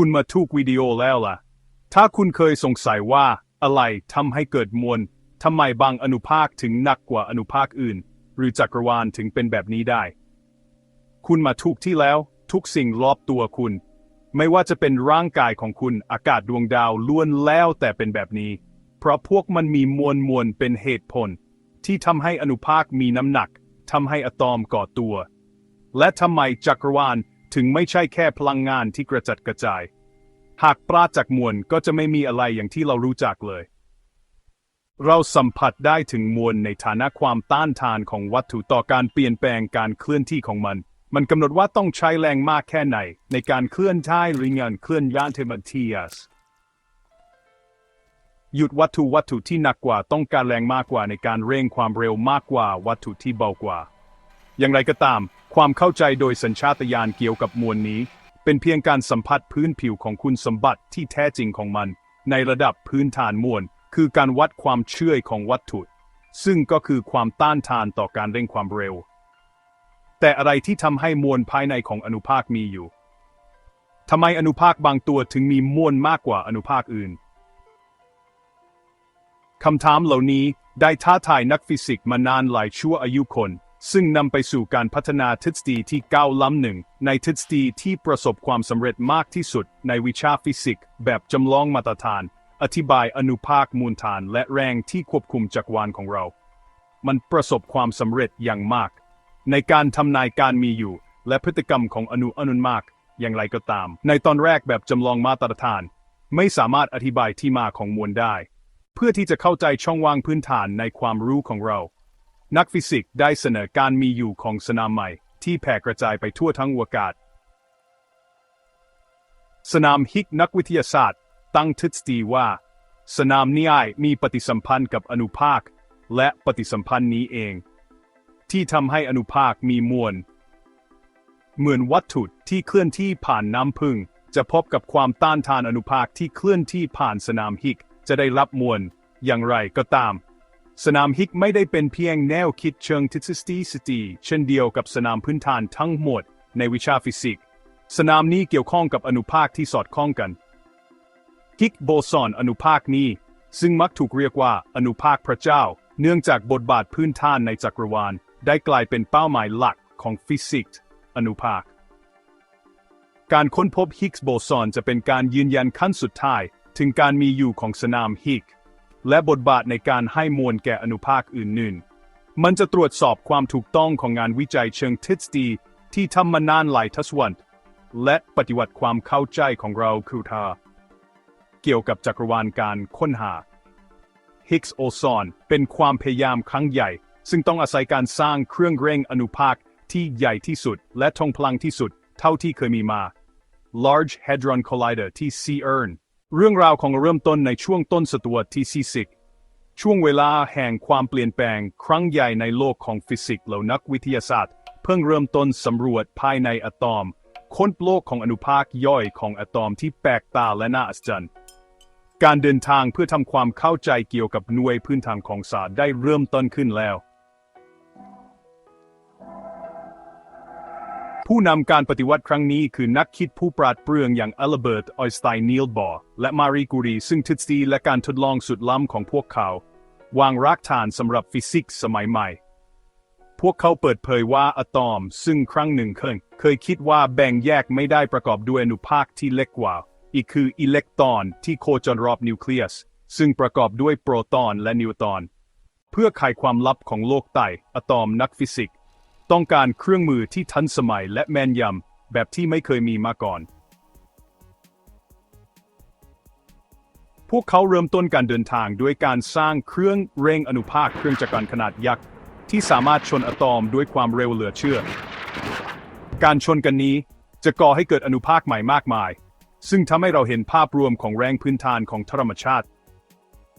คุณมาทุกวิดีโอแล้วล่ะ ถ้าคุณเคยสงสัยว่าอะไรทำให้เกิดมวลทำไมบางอนุภาคถึงหนักกว่าอนุภาคอื่น หรือจักรวาลถึงเป็นแบบนี้ได้ คุณมาถูกที่แล้ว ทุกสิ่งรอบตัวคุณ ไม่ว่าจะเป็นร่างกายของคุณอากาศดวงดาวล้วนแล้วแต่เป็นแบบนี้ เพราะพวกมันมีมวลมวลเป็นเหตุผล ที่ทำให้อนุภาคมีน้ำหนักทำให้อะตอมก่อตัว และทำไมจักรวาล ถึงไม่ใช่แค่พลังงานที่กระจัดกระจาย หากปราศจากมวลก็จะไม่มีอะไรอย่างที่เรารู้จักเลย เราสัมผัสได้ถึงมวลในฐานะความต้านทานของวัตถุต่อการเปลี่ยนแปลงการเคลื่อนที่ของมัน มันกำหนดว่าต้องใช้แรงมากแค่ไหน ในการเคลื่อนที่หรืองานเคลื่อนย้านเทมันเทียสหยุดวัตถุวัตถุที่หนักกว่าต้องการแรงมากกว่าในการเร่งความเร็วมากกว่าวัตถุที่เบากว่า อย่างไรก็ตาม ความเข้าใจโดยสัญชาตญาณเกี่ยวกับมวลนี้ เป็นเพียงการสัมผัสพื้นผิวของคุณสมบัติที่แท้จริงของมัน ในระดับพื้นฐานมวล คือการวัดความเชื่อของวัตถุ ซึ่งก็คือความต้านทานต่อการเร่งความเร็ว แต่อะไรที่ทำให้มวลภายในของอนุภาคมีอยู่ทำไมอนุภาคบางตัวถึงมีมวลมากกว่าอนุภาคอื่นคำถามเหล่านี้ได้ท้าทายนักฟิสิกส์มานานหลายชั่วอายุคน ซึ่งนำไปสู่การพัฒนาทฤษฎีที่ก้าวล้ำหนึ่ง ในทฤษฎีที่ประสบความสำเร็จมากที่สุด ในวิชาฟิสิกส์แบบจำลองมาตรฐาน อธิบายอนุภาคมูลฐานและแรงที่ควบคุมจักรวาลของเรา มันประสบความสำเร็จอย่างมาก ในการทำนายการมีอยู่ และพฤติกรรมของอนุอนุมาก อย่างไรก็ตาม ในตอนแรกแบบจำลองมาตรฐาน ไม่สามารถอธิบายที่มาของมวลได้ เพื่อที่จะเข้าใจช่องว่างพื้นฐานในความรู้ของเรา นักฟิสิกส์ได้เสนอการมีอยู่ของสนามใหม่ ที่แผ่กระจายไปทั่วทั้งอวกาศ สนามฮิกนักวิทยาศาสตร์ ตั้งทฤษฎีว่า สนามนี้มีปฏิสัมพันธ์กับอนุภาค และปฏิสัมพันธ์นี้เอง ที่ทำให้อนุภาคมีมวล เหมือนวัตถุที่เคลื่อนที่ผ่านน้ำพึ่ง จะพบกับความต้านทานอนุภาคที่เคลื่อนที่ผ่านสนามฮิกจะได้รับมวลอย่างไรก็ตาม สนามฮิกไม่ได้เป็นเพียงแนวคิดเชิงทฤษฎีสตีเช่นเดียวกับสนามพื้นฐานทั้งหมดในวิชาฟิสิกส์ สนามนี้เกี่ยวข้องกับอนุภาคที่สอดคล้องกัน ฮิกโบซอนอนุภาคนี้ ซึ่งมักถูกเรียกว่าอนุภาคพระเจ้า เนื่องจากบทบาทพื้นฐานในจักรวาล ได้กลายเป็นเป้าหมายหลักของฟิสิกส์อนุภาค การค้นพบฮิกส์โบซอนจะเป็นการยืนยันขั้นสุดท้าย ถึงการมีอยู่ของสนามฮิก และบทบาทในการให้มวลแก่อนุภาคอื่นๆ มันจะตรวจสอบความถูกต้องของงานวิจัยเชิงทฤษฎีที่ทำมานานหลายทศวรรษและปฏิวัติความเข้าใจของเราคือทาเกี่ยวกับจักรวาลการค้นหาฮิกส์โอซอนเป็นความพยายามครั้งใหญ่ ซึ่งต้องอาศัยการสร้างเครื่องเร่งอนุภาคที่ใหญ่ที่สุด และทรงพลังที่สุด เท่าที่เคยมีมา Large Hadron Collider ที่ CERN เรื่องราวของเริ่มต้นในช่วงต้นศตวรรษที่ 40 ช่วงเวลาแห่งความเปลี่ยนแปลงครั้งใหญ่ในโลกของฟิสิกส์เหล่านักวิทยาศาสตร์ เพิ่งเริ่มต้นสำรวจภายในอะตอม ค้นโลกของอนุภาคย่อยของอะตอมที่แปลกตาและน่าอัศจรรย์ การเดินทางเพื่อทำความเข้าใจเกี่ยวกับหน่วยพื้นฐานของศาสตร์ได้เริ่มต้นขึ้นแล้ว ผู้นำการปฏิวัติครั้งนี้คือนักคิดผู้ปราดเปรื่องอย่างอัลเบิร์ต ออยสไตน์นีลบอร์และมารีกูรีซึ่งทฤษฎีและการทดลองสุดล้ำของพวกเขา วางรากฐานสำหรับฟิสิกส์สมัยใหม่ พวกเขาเปิดเผยว่าอะตอม ซึ่งครั้งหนึ่งเคยเคยคิดว่าแบ่งแยกไม่ได้ประกอบด้วยอนุภาคที่เล็กกว่า อีกคืออิเล็กตรอนที่โคจรรอบนิวเคลียส ซึ่งประกอบด้วยโปรตอนและนิวตรอน เพื่อไขความลับของโลกไต่อะตอมนักฟิสิกส์ ต้องการเครื่องมือที่ทันสมัยและแม่นยำแบบที่ไม่เคยมีมาก่อน พวกเขาเริ่มต้นการเดินทางด้วยการสร้างเครื่องเร่งอนุภาคเครื่องจักรขนาดยักษ์ที่สามารถชนอะตอมด้วยความเร็วเหลือเชื่อ การชนกันนี้จะก่อให้เกิดอนุภาคใหม่มากมาย ซึ่งทำให้เราเห็นภาพรวมของแรงพื้นฐานของธรรมชาติ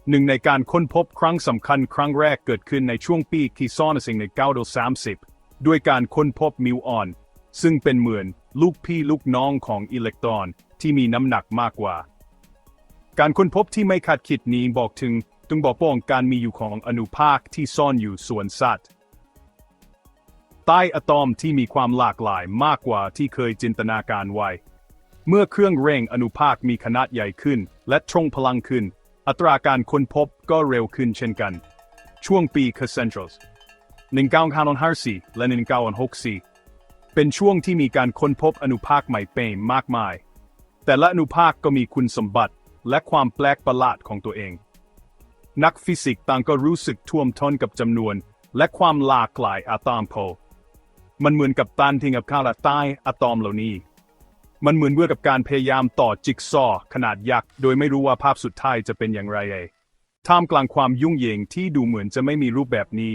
หนึ่งในการค้นพบครั้งสำคัญครั้งแรกเกิดขึ้นในช่วงปีคศ1930 ด้วยการค้นพบมิวออน ซึ่งเป็นเหมือนลูกพี่ลูกน้องของอิเล็กตรอนที่มีน้ำหนักมากกว่า การค้นพบที่ไม่คาดคิดนี้บอกถึงตึงบอกป้องการมีอยู่ของอนุภาคที่ซ่อนอยู่ส่วนสัตว์ ใต้อะตอมที่มีความหลากหลายมากกว่าที่เคยจินตนาการไว้ เมื่อเครื่องเร่งอนุภาคมีขนาดใหญ่ขึ้น และทรงพลังขึ้น อัตราการค้นพบก็เร็วขึ้นเช่นกัน ช่วงปีค c e n t r a l s 1954 และ 1964 เป็นช่วงที่มีการค้นพบอนุภาคใหม่เป็นมากมาย แต่ละอนุภาคก็มีคุณสมบัติและความแปลกประหลาดของตัวเอง นักฟิสิกส์ต่างก็รู้สึกท่วมท้นกับจำนวน และความหลากหลายอะตอมโพลมันเหมือนกับตันทิ้งกับข้าวละใต้อะตอมเหล่านี้ มันเหมือนเมื่อกับการพยายามต่อจิ๊กซอขนาดยักษ์โดยไม่รู้ว่าภาพสุดท้ายจะเป็นอย่างไรเอท่ามกลางความยุ่งเหยิงที่ดูเหมือนจะไม่มีรูปแบบนี้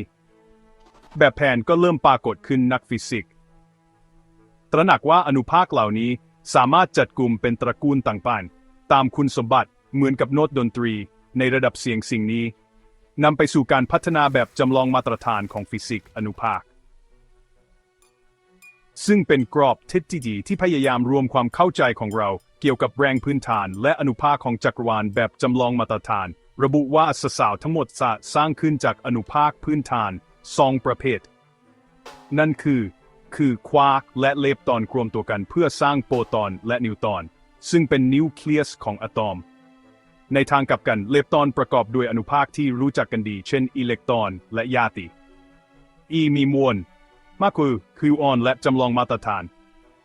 แบบแผนก็เริ่มปรากฏขึ้นนักฟิสิกส์ ตระหนักว่าอนุภาคเหล่านี้สามารถจัดกลุ่มเป็นตระกูลต่างๆ ตามคุณสมบัติเหมือนกับโน้ตดนตรี ในระดับเสียงสิ่งนี้นำไปสู่การพัฒนาแบบจำลองมาตรฐานของฟิสิกส์อนุภาค ซึ่งเป็นกรอบทิศที่ดีที่พยายามรวมความเข้าใจของเราเกี่ยวกับแรงพื้นฐาน และอนุภาคของจักรวาลแบบจำลองมาตรฐาน ระบุว่าสสาวทั้งหมดสร้างขึ้นจากอนุภาคพื้นฐาน สองประเภท นั่นคือ คือควาร์กและเลปตอนรวมตัวกันเพื่อสร้างโปรตอนและนิวตอน ซึ่งเป็นนิวเคลียสของอะตอม ในทางกลับกันเลปตอนประกอบด้วยอนุภาคที่รู้จักกันดี เช่นอิเล็กตรอนและญาติ E มีมวลมากคือคือออนและจำลองมาตรฐาน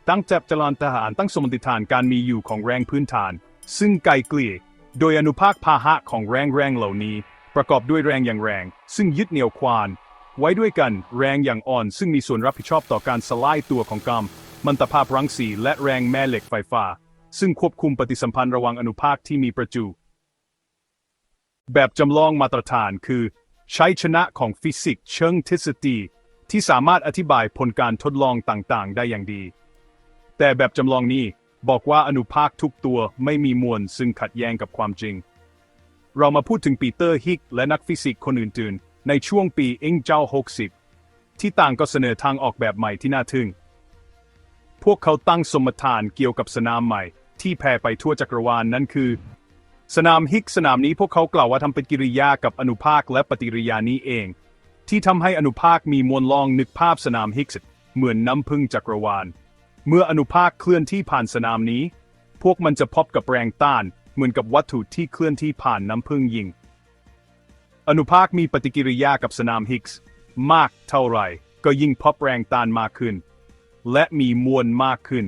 ตั้งจับจรานทหารตั้งสมมติฐานการมีอยู่ของแรงพื้นฐาน ซึ่งไกลเกลี่ยโดยอนุภาคพาหะของแรงแรงเหล่านี้ ประกอบด้วยแรงอย่างแรง ซึ่งยึดเหนี่ยวควาน ไว้ด้วยกัน แรงอย่างอ่อน ซึ่งมีส่วนรับผิดชอบต่อการสลายตัวของกรรมมันตภาพรังสีและแรงแม่เหล็กไฟฟ้า ซึ่งควบคุมปฏิสัมพันธ์ระหว่างอนุภาคที่มีประจุ แบบจำลองมาตรฐานคือ ใช้ชนะของฟิสิกส์เชิงทฤษฎีที่สามารถอธิบายผลการทดลองต่างๆ ได้อย่างดี แต่แบบจำลองนี้บอกว่าอนุภาคทุกตัวไม่มีมวลซึ่งขัดแย้งกับความจริง เรามาพูดถึงปีเตอร์ฮิกและนักฟิสิกส์คนอื่นๆ ในช่วงปีอิงเจ้า 60 ที่ต่างก็เสนอทางออกแบบใหม่ที่น่าทึ่ง พวกเขาตั้งสมมติฐานเกี่ยวกับสนามใหม่ ที่แผ่ไปทั่วจักรวาลนนั่นคือ สนามฮิกสนามนี้พวกเขากล่าวว่าทำเป็นกิริยากับอนุภาคและปฏิกิริยานี้เอง ที่ทำให้อนุภาคมีมวลลองนึกภาพสนามฮิกส์เหมือนน้ำพึ่งจักรวาล เมื่ออนุภาคเคลื่อนที่ผ่านสนามนี้ พวกมันจะพบกับแรงต้าน เหมือนกับวัตถุที่เคลื่อนที่ผ่านน้ำพึ่งยิง อนุภาคมีปฏิกิริยากับสนามฮิกส์มากเท่าไหร่ ก็ยิ่งพบแรงต้านมากขึ้น และมีมวลมากขึ้น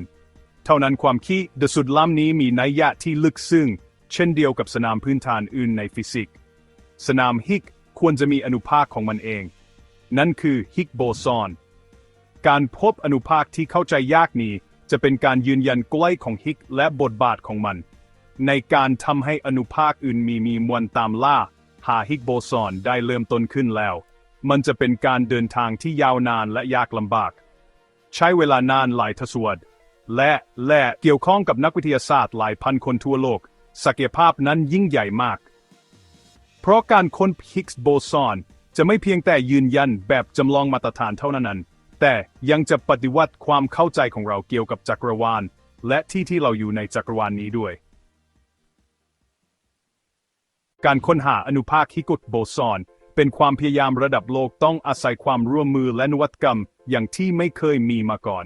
เท่านั้นความคิดเดสุดล้ำนี้มีนัยยะที่ลึกซึ้งเช่นเดียวกับสนามพื้นฐานอื่นในฟิสิกส์สนามฮิกควรจะมีอนุภาคของมันเอง นั่นคือฮิกโบซอนการพบอนุภาคที่เข้าใจยากนี้ จะเป็นการยืนยันใกล้ของฮิกและบทบาทของมัน ในการทำให้อนุภาคอื่นมีมีมวลตามล่า หาฮิกโบซอนได้เริ่มต้นขึ้นแล้ว มันจะเป็นการเดินทางที่ยาวนานและยากลำบาก ใช้เวลานานหลายทศวรรษและและเกี่ยวข้องกับนักวิทยาศาสตร์หลายพันคนทั่วโลก ศักยภาพนั้นยิ่งใหญ่มาก เพราะการค้นฮิกส์โบซอนจะไม่เพียงแต่ยืนยันแบบจำลองมาตรฐานเท่านั้น แต่ยังจะปฏิวัติความเข้าใจของเราเกี่ยวกับจักรวาล และที่ที่เราอยู่ในจักรวาลนี้ด้วย การค้นหาอนุภาคฮิกุตโบซอน เป็นความพยายามระดับโลกต้องอาศัยความร่วมมือและนวัตกรรม อย่างที่ไม่เคยมีมาก่อน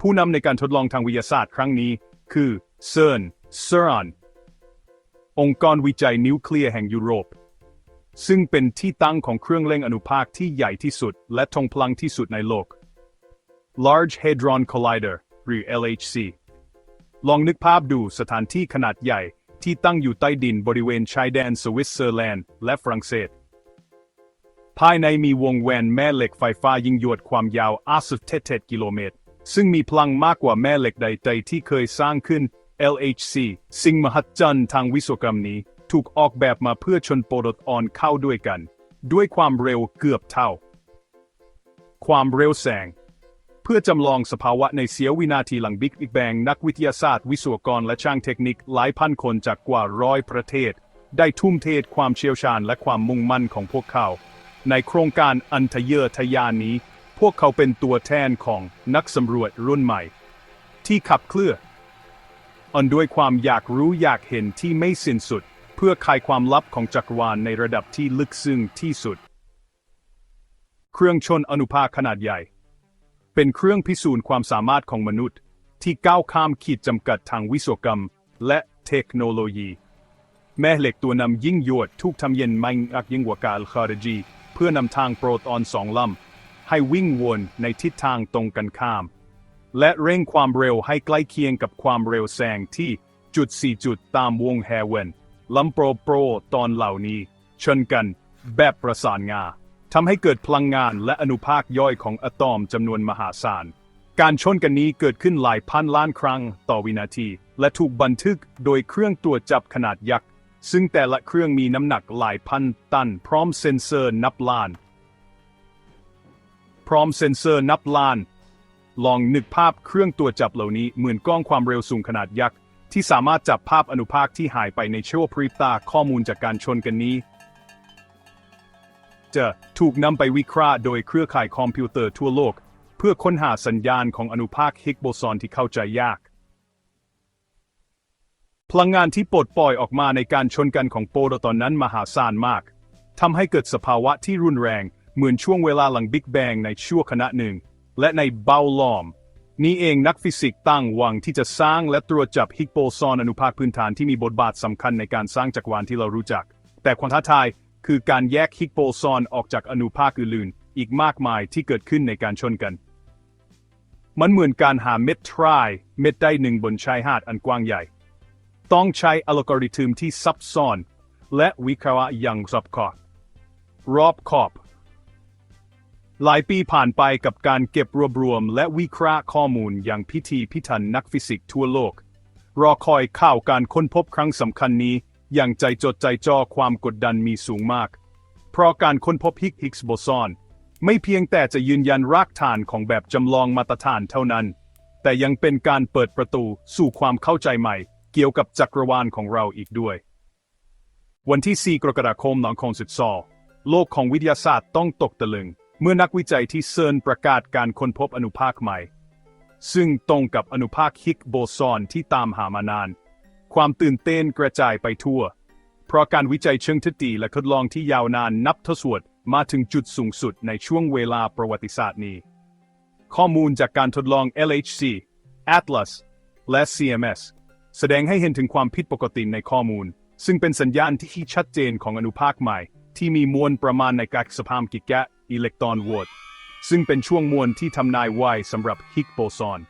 ผู้นำในการทดลองทางวิทยาศาสตร์ครั้งนี้ คือเซิร์นเซอรอนองค์กรวิจัยนิวเคลียร์แห่งยุโรป ซึ่งเป็นที่ตั้งของเครื่องเล่งอนุภาคที่ใหญ่ที่สุด และทรงพลังที่สุดในโลก Large Hadron Collider หรือ LHC ลองนึกภาพดูสถานที่ขนาดใหญ่ ที่ตั้งอยู่ใต้ดินบริเวณชายแดนสวิตเซอร์แลนด์และฝรั่งเศส ภายในมีวงแหวนแม่เหล็กไฟฟ้ายิงยวดความยาว57กิโลเมตร ซึ่งมีพลังมากกว่าแม่เหล็กใดๆที่เคยสร้างขึ้น LHC สิ่งมหัศจรรย์ทางวิศวกรรมนี้ ถูกออกแบบมาเพื่อชนโปรตอนเข้าด้วยกัน ด้วยความเร็วเกือบเท่า ความเร็วแสง เพื่อจำลองสภาวะในเสี้ยววินาทีหลังบิ๊กบิ๊กแบงนักวิทยาศาสตร์ วิศวกรและช่างเทคนิคหลายพันคนจากกว่าร้อยประเทศ ได้ทุ่มเทความเชี่ยวชาญและความมุ่งมั่นของพวกเขา ในโครงการอันทะเยอทะยานนี้ พวกเขาเป็นตัวแทนของนักสำรวจรุ่นใหม่ ที่ขับเคลื่อนอันด้วยความอยากรู้อยากเห็นที่ไม่สิ้นสุด เพื่อคลายความลับของจักรวาลในระดับที่ลึกซึ้งที่สุด เครื่องชนอนุภาคขนาดใหญ่ เป็นเครื่องพิสูจน์ความสามารถของมนุษย์ ที่ก้าวข้ามขีดจำกัดทางวิศวกรรม และเทคโนโลยี แม่เหล็กตัวนำยิ่งยวดทุกทำเย็นไม่อักยิ่งกว่าการคาร์จีเพื่อนำทางโปรตอนสองลำให้วิ่งวนในทิศทางตรงกันข้าม และเร่งความเร็วให้ใกล้เคียงกับความเร็วแสงที่จุด4จุดตามวงแฮเวนลำโปรโปรตอนเหล่านี้ชนกันแบบประสานงา ทำให้เกิดพลังงานและอนุภาคย่อยของอะตอมจำนวนมหาศาล การชนกันนี้เกิดขึ้นหลายพันล้านครั้งต่อวินาที และถูกบันทึกโดยเครื่องตรวจจับขนาดยักษ์ ซึ่งแต่ละเครื่องมีน้ำหนักหลายพันตัน พร้อมเซ็นเซอร์นับล้าน พร้อมเซ็นเซอร์นับล้าน ลองนึกภาพเครื่องตรวจจับเหล่านี้เหมือนกล้องความเร็วสูงขนาดยักษ์ที่สามารถจับภาพอนุภาคที่หายไปในชั่วพริบตาข้อมูลจากการชนกันนี้ จะถูกนำไปวิเคราะห์โดยเครือข่ายคอมพิวเตอร์ทั่วโลก เพื่อค้นหาสัญญาณของอนุภาคฮิกโบซอนที่เข้าใจยาก พลังงานที่ปลดปล่อยออกมาในการชนกันของโปรตอนนั้นมหาศาลมากทำให้เกิดสภาวะที่รุนแรง เหมือนช่วงเวลาหลังบิ๊กแบงในชั่วขณะหนึ่ง และในเบาลอม นี้เองนักฟิสิกส์ตั้งหวังที่จะสร้างและตรวจจับฮิกโบซอนอนุภาคพื้นฐานที่มีบทบาทสำคัญในการสร้างจักรวาลที่เรารู้จัก แต่ความท้าทาย คือการแยกฮิกโบซอนออกจากอนุภาคอื่นๆอีกมากมายที่เกิดขึ้นในการชนกัน มันเหมือนการหาเม็ดทรายเม็ดได้หนึ่งบนชายหาดอันกว้างใหญ่ ต้องใช้อัลกอริทึมที่ซับซ้อน และวิเคราะห์อย่างรอบคอบรอบขอบ หลายปีผ่านไปกับการเก็บรวบรวม และวิเคราะห์ข้อมูลอย่างพิธีพิถันนักฟิสิกส์ทั่วโลก รอคอยข่าวการค้นพบครั้งสำคัญนี้ อย่างใจจดใจจ่อความกดดันมีสูงมาก เพราะการค้นพบฮิกฮิกส์โบซอน ไม่เพียงแต่จะยืนยันรากฐานของแบบจำลองมาตรฐานเท่านั้น แต่ยังเป็นการเปิดประตูสู่ความเข้าใจใหม่ เกี่ยวกับจักรวาลของเราอีกด้วย วันที่ 4 กรกฎาคม2012โลกของวิทยาศาสตร์ต้องตกตะลึง เมื่อนักวิจัยที่เซิร์นประกาศการค้นพบอนุภาคใหม่ ซึ่งตรงกับอนุภาคฮิกโบซอนที่ตามหามานาน ความตื่นเต้นกระจายไปทั่ว เพราะการวิจัยเชิงทฤษฎีและทดลองที่ยาวนานนับทศวรรษมาถึงจุดสูงสุดในช่วงเวลาประวัติศาสตร์นี้ ข้อมูลจากการทดลอง LHC Atlas และ CMS แสดงให้เห็นถึงความผิดปกติในข้อมูล ซึ่งเป็นสัญญาณที่ชัดเจนของอนุภาคใหม่ ที่มีมวลประมาณในกักสภามกิกะอิเล็กตรอนโวลต์ซึ่งเป็นช่วงมวลที่ทำนายไว้สำหรับฮิกโบซอน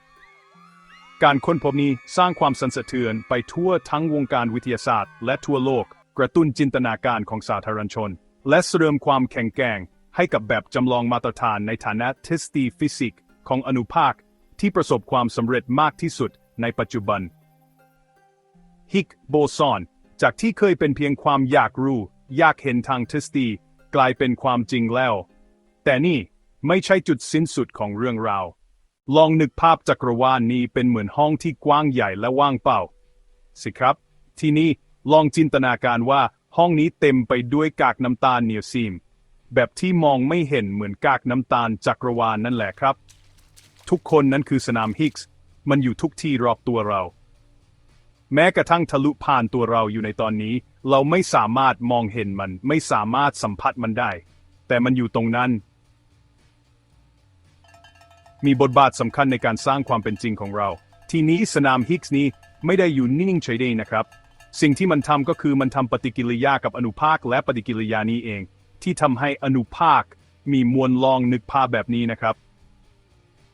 การค้นพบนี้สร้างความสันสะเทือนไปทั่วทั้งวงการวิทยาศาสตร์ และทั่วโลก กระตุ้นจินตนาการของสาธารณชน และเสริมความแข็งแกร่งให้กับแบบจำลองมาตรฐานในฐานะทฤษฎีฟิสิกส์ของอนุภาค ที่ประสบความสำเร็จมากที่สุดในปัจจุบันฮิกโบซอนจากที่เคยเป็นเพียงความอยากรู้ อยากเห็นทางทฤษฎีกลายเป็นความจริงแล้ว แต่นี่ไม่ใช่จุดสิ้นสุดของเรื่องราว ลองนึกภาพจักรวาลนี้เป็นเหมือนห้องที่กว้างใหญ่และว่างเปล่า สิครับ ทีนี้ลองจินตนาการว่าห้องนี้เต็มไปด้วยกากน้ำตาลเนียซีม แบบที่มองไม่เห็นเหมือนกากน้ำตาลจักรวาลนั่นแหละครับ ทุกคนนั้นคือสนามฮิกส์มันอยู่ทุกที่รอบตัวเรา แม้กระทั่งทะลุผ่านตัวเราอยู่ในตอนนี้ เราไม่สามารถมองเห็นมัน ไม่สามารถสัมผัสมันได้ แต่มันอยู่ตรงนั้น มีบทบาทสำคัญในการสร้างความเป็นจริงของเรา ทีนี้สนามฮิกส์นี้ไม่ได้อยู่นิ่งเฉยๆนะครับ สิ่งที่มันทำก็คือมันทำปฏิกิริยากับอนุภาคและปฏิกิริยานี้เอง ที่ทำให้อนุภาค มีมวลลองนึกภาพแบบนี้นะครับ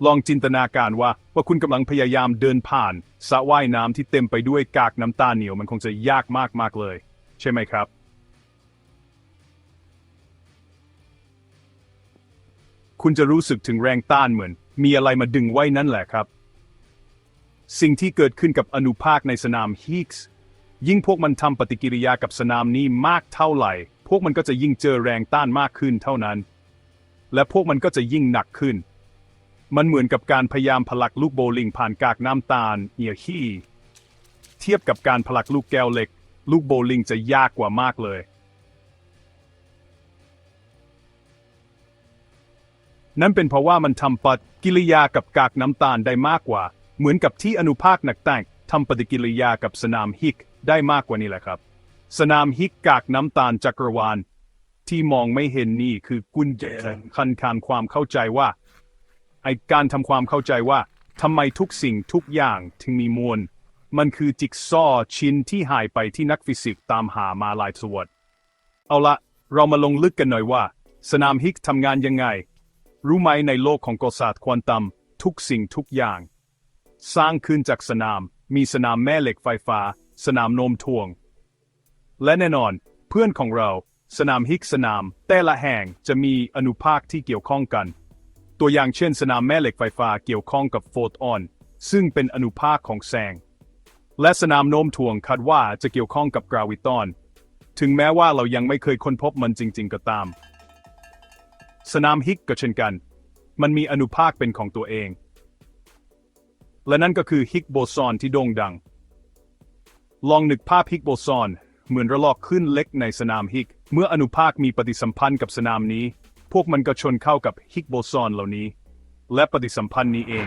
ลองจินตนาการว่าว่าคุณกำลังพยายามเดินผ่านสระว่ายน้ำที่เต็มไปด้วยกากน้ำตาเหนียวมันคงจะยากมากๆเลย ใช่ไหมครับคุณจะรู้สึกถึงแรงต้านเหมือน มีอะไรมาดึงไว้นั่นแหละครับ สิ่งที่เกิดขึ้นกับอนุภาคในสนามฮิกส์ยิ่งพวกมันทำปฏิกิริยากับสนามนี้มากเท่าไหร่ พวกมันก็จะยิ่งเจอแรงต้านมากขึ้นเท่านั้น และพวกมันก็จะยิ่งหนักขึ้น มันเหมือนกับการพยายามผลักลูกโบลิ่งผ่านกากน้ำตาลเอียขี้เทียบกับการผลักลูกแก้วเหล็ก ลูกโบลิ่งจะยากกว่ามากเลย นั่นเป็นเพราะว่ามันทำปฏิกิริยากับกากน้ำตาลได้มากกว่า เหมือนกับที่อนุภาคหนักแต่งทำปฏิกิริยากับสนามฮิกได้มากกว่านี้แหละครับ สนามฮิกกากน้ำตาลจักรวาล ที่มองไม่เห็นนี่คือกุญแจคันคานความเข้าใจว่าไอการทำความเข้าใจว่าทำไมทุกสิ่งทุกอย่างถึงมีมวล มันคือจิ๊กซอว์ชิ้นที่หายไปที่นักฟิสิกส์ตามหามาหลายทศวรรษเอาละเรามาลงลึกกันหน่อยว่า สนามฮิกทำงานยังไง รู้ไหมในโลกของกศาสตร์ควอนตัม ทุกสิ่งทุกอย่าง สร้างขึ้นจากสนาม มีสนามแม่เหล็กไฟฟ้า สนามโน้มถ่วง และแน่นอน เพื่อนของเรา สนามฮิกส์สนาม แต่ละแห่งจะมีอนุภาคที่เกี่ยวข้องกัน ตัวอย่างเช่น สนามแม่เหล็กไฟฟ้าเกี่ยวข้องกับโฟตอน ซึ่งเป็นอนุภาคของแสง และสนามโน้มถ่วงคาดว่าจะเกี่ยวข้องกับกราวิตอน ถึงแม้ว่าเรายังไม่เคยค้นพบมันจริง ๆ ก็ตาม สนามฮิกก็เช่นกัน มันมีอนุภาคเป็นของตัวเอง และนั่นก็คือฮิกโบซอนที่โด่งดัง ลองนึกภาพฮิกโบซอนเหมือนระลอกขึ้นเล็กในสนามฮิก เมื่ออนุภาคมีปฏิสัมพันธ์กับสนามนี้ พวกมันก็ชนเข้ากับฮิกโบซอนเหล่านี้ และปฏิสัมพันธ์นี้เอง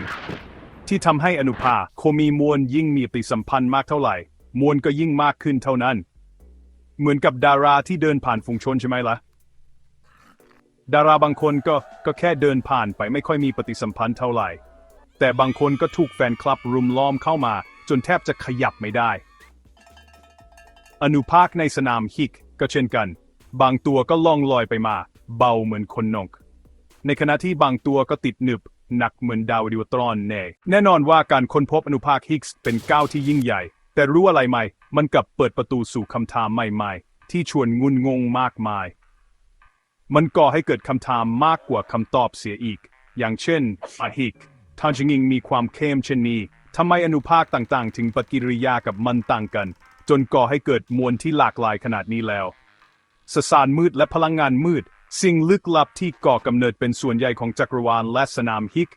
ที่ทำให้อนุภาคโคมีมวลยิ่งมีปฏิสัมพันธ์มากเท่าไหร่ มวลก็ยิ่งมากขึ้นเท่านั้น เหมือนกับดาราที่เดินผ่านฝูงชนใช่ไหมล่ะ ดาราบางคนก็ก็แค่เดินผ่านไปไม่ค่อยมีปฏิสัมพันธ์เท่าไหร่ แต่บางคนก็ถูกแฟนคลับรุมล้อมเข้ามา จนแทบจะขยับไม่ได้ อนุภาคในสนามฮิกก็เช่นกัน บางตัวก็ล่องลอยไปมา เบาเหมือนคนนก ในขณะที่บางตัวก็ติดหนึบ หนักเหมือนดาวดิวตรอนแน่แน่นอนว่าการค้นพบอนุภาคฮิกส์เป็นก้าวที่ยิ่งใหญ่ แต่รู้อะไรไหมมันกลับเปิดประตูสู่คำถามใหม่ ๆ ที่ชวนงุนงงมากมาย มันก่อให้เกิดคำถามมากกว่าคำตอบเสียอีก อย่างเช่นอะฮิกถ้าจริงมีความเข้มเช่นนี้ทำไมอนุภาคต่างๆ ถึงปฏิกิริยากับมันต่างกัน จนก่อให้เกิดมวลที่หลากหลายขนาดนี้แล้วสสารมืดและพลังงานมืด สิ่งลึกลับที่ก่อกำเนิดเป็นส่วนใหญ่ของจักรวาลและสนามฮิก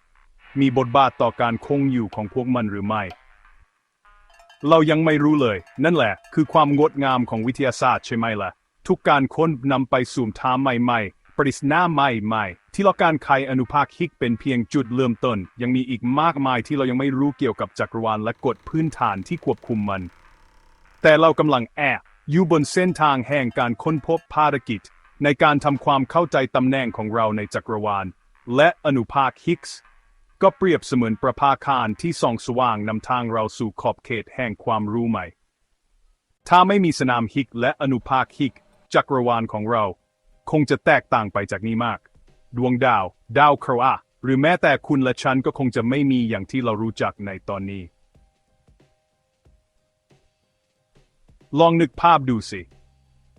มีบทบาทต่อการคงอยู่ของพวกมันหรือไม่ เรายังไม่รู้เลย นั่นแหละ คือความงดงามของวิทยาศาสตร์ใช่ไหมล่ะ ทุกการค้นนำไปสู่ทางใหม่ๆ ปริศนาใหม่ๆ ที่เราการไขอนุภาคฮิกเป็นเพียงจุดเริ่มต้น ยังมีอีกมากมายที่เรายังไม่รู้เกี่ยวกับจักรวาลและกฎพื้นฐานที่ควบคุมมัน แต่เรากำลังแอบอยู่บนเส้นทางแห่งการค้นพบภารกิจ ในการทำความเข้าใจตำแหน่งของเราในจักรวาล และอนุภาคฮิกส์ก็เปรียบเสมือนประภาคารที่ส่องสว่างนำทางเราสู่ขอบเขตแห่งความรู้ใหม่ ถ้าไม่มีสนามฮิกและอนุภาคฮิก จักรวาลของเรา คงจะแตกต่างไปจากนี้มาก ดวงดาว ดาวเคราะห์หรือแม้แต่คุณและฉันก็คงจะไม่มีอย่างที่เรารู้จักในตอนนี้ ลองนึกภาพดูสิ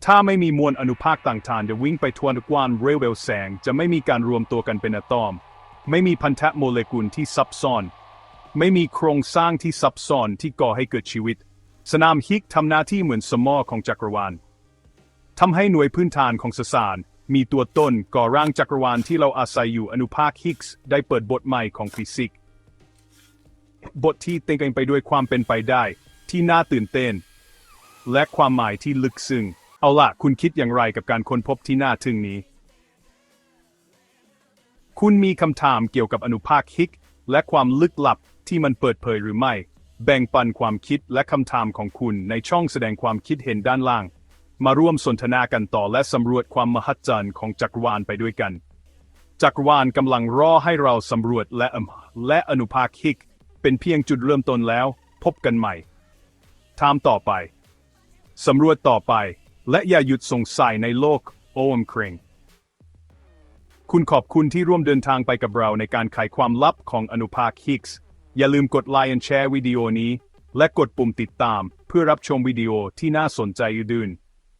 ถ้าไม่มีมวลอนุภาคต่างๆจะวิ่งไปทวนกวานเร็วๆแสง จะไม่มีการรวมตัวกันเป็นอะตอม ไม่มีพันธะโมเลกุลที่ซับซ้อน ไม่มีโครงสร้างที่ซับซ้อนที่ก่อให้เกิดชีวิต สนามฮิกทำหน้าที่เหมือนสมอของจักรวาล ทำให้หน่วยพื้นฐานของสสาร มีตัวตนก่อร่างจักรวาลที่เราอาศัยอยู่อนุภาคฮิกส์ได้เปิดบทใหม่ของฟิสิกส์บทที่เต็มไปด้วยความเป็นไปได้ ที่น่าตื่นเต้น และความหมายที่ลึกซึ้งเอาล่ะ คุณคิดอย่างไรกับการค้นพบที่น่าทึ่งนี้ คุณมีคำถามเกี่ยวกับอนุภาคฮิกและความลึกลับที่มันเปิดเผยหรือไม่ แบ่งปันความคิดและคำถามของคุณในช่องแสดงความคิดเห็นด้านล่าง มาร่วมสนทนากันต่อและสำรวจความมหัศจรรย์ของจักรวาลไปด้วยกัน จักรวาลกำลังรอให้เราสำรวจและอำและอนุภาคฮิก เป็นเพียงจุดเริ่มต้นแล้ว พบกันใหม่ถามต่อไปสำรวจต่อไป และอย่าหยุดสงสัยในโลกโอมเครงคุณขอบคุณที่ร่วมเดินทางไปกับเราในการไขความลับของอนุภาคฮิกส์อย่าลืมกดไลค์และแชร์วิดีโอนี้ และกดปุ่มติดตามเพื่อรับชมวิดีโอที่น่าสนใจอื่นๆ